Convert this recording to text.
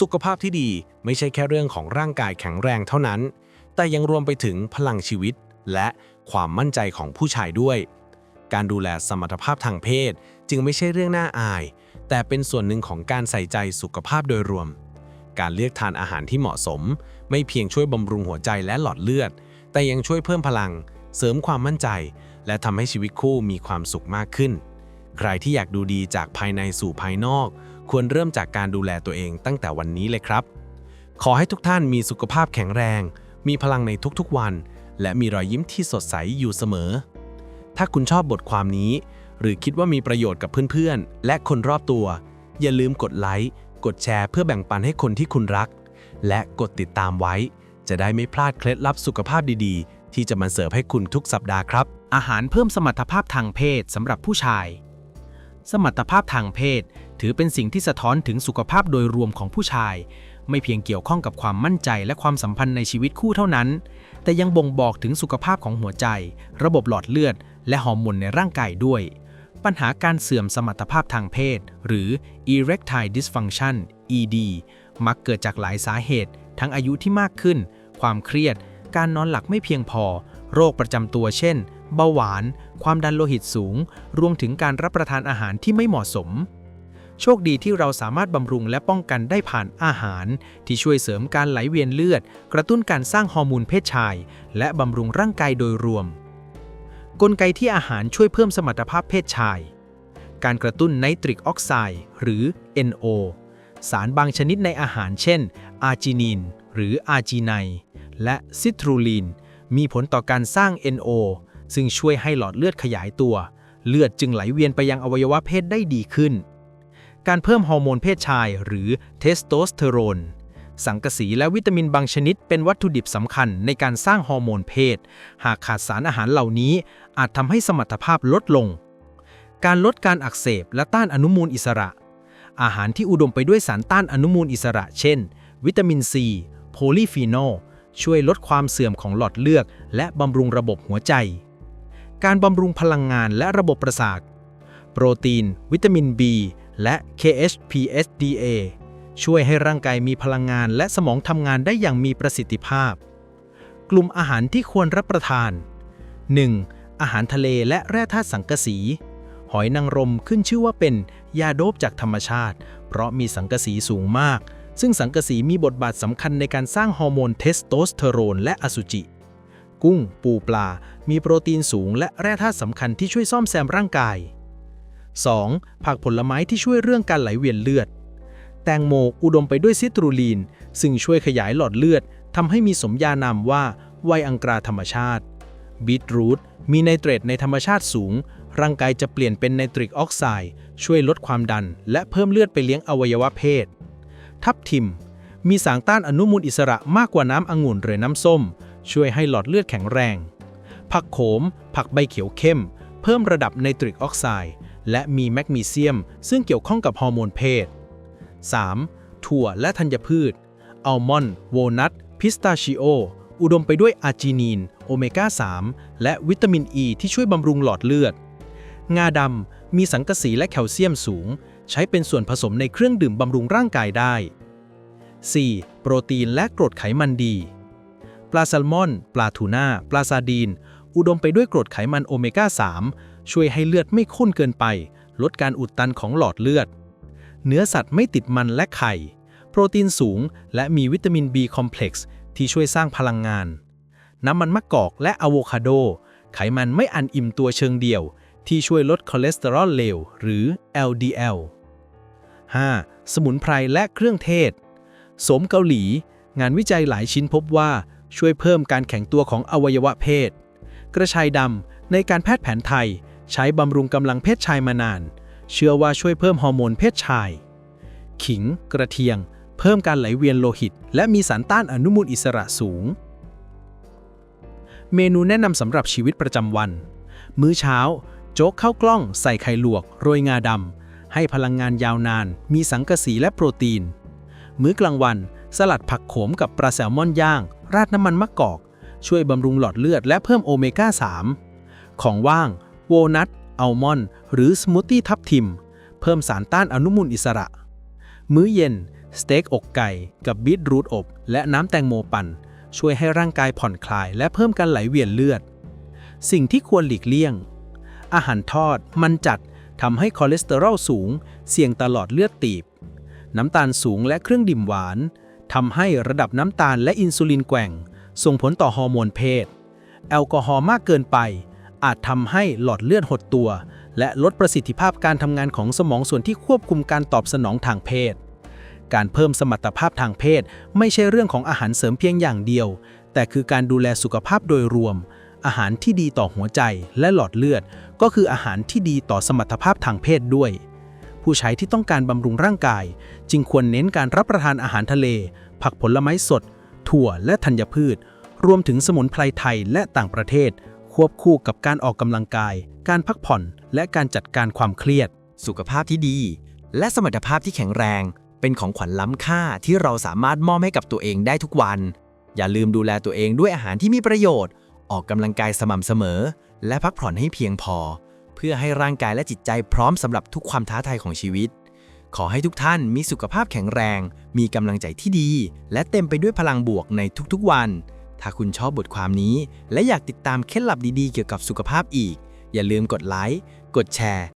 สุขภาพที่ดีไม่ใช่แค่เรื่องของร่างกายแข็งแรงเท่านั้น แต่ยังรวมไปถึงพลังชีวิต และความมั่นใจของผู้ชายด้วย การดูแลสมรรถภาพทางเพศ จึงไม่ใช่เรื่องน่าอาย แต่เป็นส่วนหนึ่งของการใส่ใจสุขภาพโดยรวม การเลือกทานอาหารที่เหมาะสม ไม่เพียงช่วยบำรุงหัวใจและหลอดเลือด แต่ยังช่วยเพิ่มพลัง เสริมความมั่นใจ และทำให้ชีวิตคู่มีความสุขมากขึ้น ใครที่อยากดูดีจากภายในสู่ภายนอก ควรเริ่มจากการดูแลตัวเองตั้งแต่วันนี้เลยครับ ขอให้ทุกท่านมีสุขภาพแข็งแรง มีพลังในทุกๆวัน และมีรอยยิ้มที่สดใสอยู่เสมอ ถ้าคุณชอบบทความนี้ หรือคิดว่ามีประโยชน์กับเพื่อนๆ และคนรอบตัว อย่าลืมกดไลค์ กดแชร์เพื่อแบ่งปันให้คนที่คุณรัก และกดติดตามไว้ จะได้ไม่พลาดเคล็ดลับสุขภาพดีๆ ที่จะมาเสิร์ฟให้คุณทุกสัปดาห์ครับ อาหารเพิ่มสมรรถภาพทางเพศสำหรับผู้ชาย สมรรถภาพทางเพศ ถือเป็นสิ่งที่สะท้อนถึงสุขภาพโดยรวมของผู้ชาย ไม่เพียงเกี่ยวข้องกับความมั่นใจและความสัมพันธ์ในชีวิตคู่เท่านั้น แต่ยังบ่งบอกถึงสุขภาพของหัวใจ ระบบหลอดเลือด และฮอร์โมนในร่างกายด้วย ปัญหาการเสื่อมสมรรถภาพทางเพศ หรือ erectile dysfunction ED มักเกิดจากหลายสาเหตุ ทั้งอายุที่มากขึ้น ความเครียด การนอนหลับไม่เพียงพอ โรคประจำตัวเช่น เบาหวาน ความดันโลหิตสูง รวมถึงการรับประทานอาหารที่ไม่เหมาะสม โชคดีที่เราสามารถบำรุงและป้องกันได้ผ่านอาหาร ที่ช่วยเสริมการไหลเวียนเลือด กระตุ้นการสร้างฮอร์โมนเพศชาย และบำรุงร่างกายโดยรวม กลไกที่อาหารช่วยเพิ่มสมรรถภาพเพศชาย การกระตุ้นไนตริกออกไซด์หรือ NO สารบางชนิดในอาหารเช่น อาร์จินิน หรืออาร์จีไน และซิตรูลีน มีผลต่อการสร้าง NO ซึ่งช่วยให้หลอดเลือดขยายตัว เลือดจึงไหลเวียนไปยังอวัยวะเพศได้ดีขึ้น การเพิ่มฮอร์โมนเพศชายหรือเทสโทสเตอโรนสังกะสีและวิตามินบางชนิดเป็นวัตถุดิบสำคัญในการสร้างฮอร์โมนเพศ หากขาดสารอาหารเหล่านี้ อาจทำให้สมรรถภาพลดลง การลดการอักเสบและต้านอนุมูลอิสระ อาหารที่อุดมไปด้วยสารต้านอนุมูลอิสระ เช่น วิตามินซี โพลีฟีนอล ช่วยลดความเสื่อมของหลอดเลือดและบำรุงระบบหัวใจ การบำรุงพลังงานและระบบประสาท โปรตีน วิตามิน B และ KHPSDA ช่วยให้ร่างกายมีพลังงานและสมองทำงานได้อย่างมีประสิทธิภาพ กลุ่มอาหารที่ควรรับประทาน 1. อาหารทะเลและแร่ธาตุสังกะสี หอยนางรมขึ้นชื่อว่าเป็นยาโดบจากธรรมชาติ เพราะมีสังกะสีสูงมาก ซึ่งสังกะสีมีบทบาทสำคัญในการสร้างฮอร์โมนเทสโทสเตอโรนและอสุจิ กุ้ง ปูปลา มีโปรตีนสูง และแร่ธาตุสำคัญที่ช่วยซ่อมแซมร่างกาย 2. ผักผลไม้ที่ช่วยเรื่องการไหลเวียนเลือด แตงโมอุดมไปด้วยซิตรูลีน ซึ่งช่วยขยายหลอดเลือดทำให้มีสมญานามว่าไวอังกราธรรมชาติบีทรูทมีไนเตรตในธรรมชาติสูง ร่างกายจะเปลี่ยนเป็นไนตริกออกไซด์ช่วยลดความดัน และเพิ่มเลือดไปเลี้ยงอวัยวะเพศ ทับทิม มีสารต้านอนุมูลอิสระมากกว่าน้ำองุ่นหรือน้ำส้ม ช่วยให้หลอดเลือดแข็งแรง ผักโขม ผักใบเขียวเข้ม เพิ่มระดับไนตริกออกไซด์และมีแมกนีเซียม ซึ่งเกี่ยวข้องกับฮอร์โมนเพศ 3. ถั่วและธัญพืช อัลมอนด์โวลนัท พิสตาชิโอ อุดมไปด้วยอาร์จินีน โอเมก้า 3 และวิตามินอ e ีที่ช่วยบำรุงหลอดเลือด งาดำมีสังกะสีและแคลเซียมสูง ใช้เป็นส่วนผสมในเครื่องดื่มบำรุงร่างกายได้ 4. โปรตีนและกรดไขมันดี ปลาแซลมอน ปลาทูน่า ปลาซาดีน อุดมไปด้วยกรดไขมันโอเมก้า 3 ช่วยให้เลือดไม่ข้นเกินไป ลดการอุดตันของหลอดเลือด เนื้อสัตว์ไม่ติดมันและไข่ โปรตีนสูง และมีวิตามิน B คอมเพล็กซ์ที่ช่วยสร้างพลังงาน น้ำมันมะกอกและอะโวคาโด ไขมันไม่อันอิ่มตัวเชิงเดียว ที่ช่วยลดคอเลสเตอรอลเลวหรือ LDL 5. สมุนไพรและเครื่องเทศ สมเกาหลี งานวิจัยหลายชิ้นพบว่าช่วยเพิ่มการแข็งตัวของอวัยวะเพศ กระชายดำในการแพทย์แผนไทย ใช้บำรุงกำลังเพศชายมานาน เชื่อว่าช่วยเพิ่มฮอร์โมนเพศชาย ขิง กระเทียงเพิ่มการไหลเวียนโลหิต และมีสารต้านอนุมูลอิสระสูง เมนูแนะนำสำหรับชีวิตประจำวัน มื้อเช้า โจ๊กข้าวกล้อง ใส่ไข่ลวก โรยงาดำ ให้พลังงานยาวนาน มีสังกะสีและโปรตีน มื้อกลางวัน สลัดผักโขมกับปลาแซลมอนย่าง ราดน้ำมันมะกอก ช่วยบำรุงหลอดเลือดและเพิ่มโอเมก้า 3 ของว่าง โวนัทอัลมอนด์หรือสมูทตี้ทับทิม เพิ่มสารต้านอนุมูลอิสระ มื้อเย็น สเต็กอกไก่ กับบีทรูทอบ และน้ำแตงโมปั่น ช่วยให้ร่างกายผ่อนคลาย และเพิ่มการไหลเวียนเลือด สิ่งที่ควรหลีกเลี่ยง อาหารทอด มันจัด ทำให้คอเลสเตอรอลสูง เสี่ยงตลอดเลือดตีบ น้ำตาลสูงและเครื่องดื่มหวานทำให้ระดับน้ำตาลและอินซูลินแกว่ง ส่งผลต่อฮอร์โมนเพศ แอลกอฮอล์มากเกินไป อาจทำให้หลอดเลือดหดตัว และลดประสิทธิภาพการทำงานของสมองส่วนที่ควบคุมการตอบสนองทางเพศ การเพิ่มสมรรถภาพทางเพศ ไม่ใช่เรื่องของอาหารเสริมเพียงอย่างเดียว แต่คือการดูแลสุขภาพโดยรวม อาหารที่ดีต่อหัวใจและหลอดเลือด ก็คืออาหารที่ดีต่อสมรรถภาพทางเพศด้วย ผู้ใช้ที่ต้องการบำรุงร่างกาย จึงควรเน้นการรับประทานอาหารทะเล ผักผลไม้สด ถั่วและธัญพืช รวมถึงสมุนไพรไทยและต่างประเทศ ควบคู่กับการออกกำลังกาย การพักผ่อน และการจัดการความเครียด สุขภาพที่ดี และสมรรถภาพที่แข็งแรง เป็นของขวัญล้ำค่าที่เราสามารถมอบให้กับตัวเองได้ทุกวัน อย่าลืมดูแลตัวเองด้วยอาหารที่มีประโยชน์ ออกกำลังกายสม่ำเสมอ และพักผ่อนให้เพียงพอ เพื่อให้ร่างกายและจิตใจพร้อมสำหรับทุกความท้าทายของชีวิต ขอให้ทุกท่านมีสุขภาพแข็งแรง มีกำลังใจที่ดี และเต็มไปด้วยพลังบวกในทุกๆวัน ถ้าคุณชอบบทความนี้ และอยากติดตามเคล็ดลับดีๆ เกี่ยวกับสุขภาพอีก อย่าลืมกดไลค์ กดแชร์